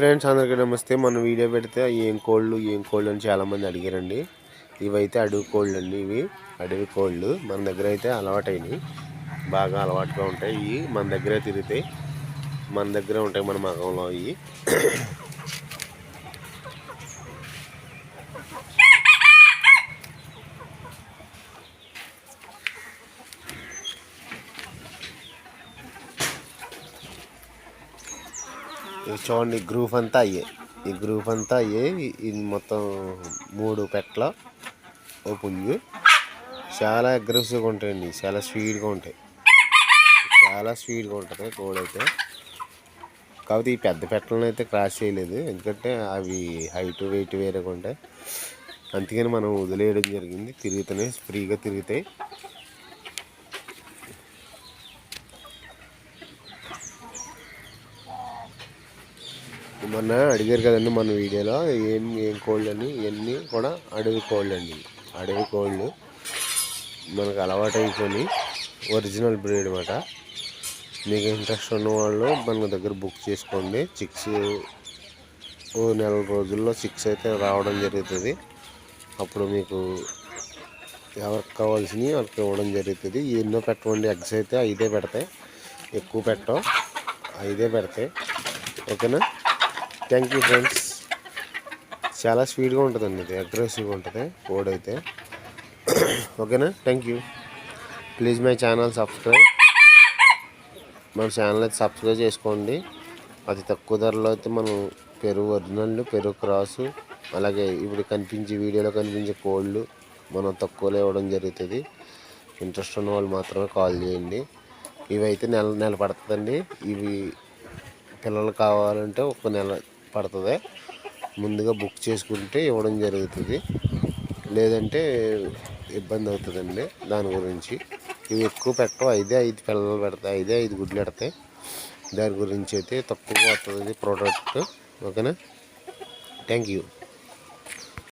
Friends అందరికీ నమస్తే. మన వీడియో పెడితే ఏం కోళ్ళు ఏం కోళ్ళు అని చాలామంది అడిగారండి. ఇవైతే అడవి కోళ్ళు అండి ఇవి. అడవి కోళ్ళు మన దగ్గర అయితే అలవాటైనవి బాగా అలవాటుగా ఉంటాయి. ఇవి మన దగ్గర తిరుగుతాయి. మన దగ్గర ఉంటాయి మన మగంలో ఇవి. చూడండి ఈ గ్రూప్ అంతా అయ్యే. ఈ గ్రూప్ అంతా అయ్యే ఇది మొత్తం మూడు పెట్ల ఓ పుంజు చాలా అగ్రెసివ్గా ఉంటాయండి చాలా స్పీడ్గా ఉంటాయి. చాలా స్పీడ్గా ఉంటుంది కోడైతే కాకపోతే ఈ పెద్ద పెట్టలను అయితే క్రాస్ చేయలేదు ఎందుకంటే అవి హైట్ వెయిట్ వేరేగా ఉంటాయి. అందుకని మనం వదిలేయడం జరిగింది తిరుగుతున్నాయి ఫ్రీగా తిరుగుతాయి. మొన్న అడిగారు కదండి మన వీడియోలో ఏం ఏం కోళ్ళు అని ఇవన్నీ కూడా అడవి కోళ్ళు అండి అడవి కోళ్ళు మనకు అలవాటు ఒరిజినల్ బ్రీడ్ అనమాట మీకు ఇంట్రెస్ట్ ఉన్న వాళ్ళు మన దగ్గర బుక్ చేసుకోండి. చిక్స్ ఓ నెల రోజుల్లో చిక్స్ అయితే రావడం జరుగుతుంది. అప్పుడు మీకు ఎవరికి కావాల్సినవి వాళ్ళకి ఇవ్వడం జరుగుతుంది. ఎన్నో పెట్టండి ఎగ్స్ అయితే ఐదే పెడతాయి. ఎక్కువ పెట్టం ఐదే పెడతాయి. ఓకేనా? థ్యాంక్ యూ ఫ్రెండ్స్ చాలా స్వీట్గా ఉంటుందండి అది అగ్రెసివ్గా ఉంటుంది. కోడ్ అయితే. ఓకేనా? Thank you please my channel subscribe మన ఛానల్ అయితే సబ్స్క్రైబ్ చేసుకోండి. అతి తక్కువ ధరలో అయితే మనం పెరుగు ఒరిజినల్ పెరుగు క్రాసు అలాగే ఇప్పుడు కనిపించే వీడియోలో కనిపించే కోళ్ళు మనం తక్కువలో ఇవ్వడం జరుగుతుంది. ఇంట్రెస్ట్ ఉన్న వాళ్ళు మాత్రమే కాల్ చేయండి. ఇవైతే నెల నెల పడుతుందండి. ఇవి పిల్లలు కావాలంటే ఒక నెల పడుతుంది. ముందుగా బుక్ చేసుకుంటే ఇవ్వడం జరుగుతుంది. లేదంటే ఇబ్బంది అవుతుందండి దాని గురించి. ఇవి ఎక్కువ పెట్టవు. ఐదే ఐదు పిల్లలు పెడతాయి. ఐదే ఐదు గుడ్లు పెడతాయి. దాని గురించి అయితే తక్కువ వస్తుంది ప్రోడక్ట్. ఓకేనా? Thank you.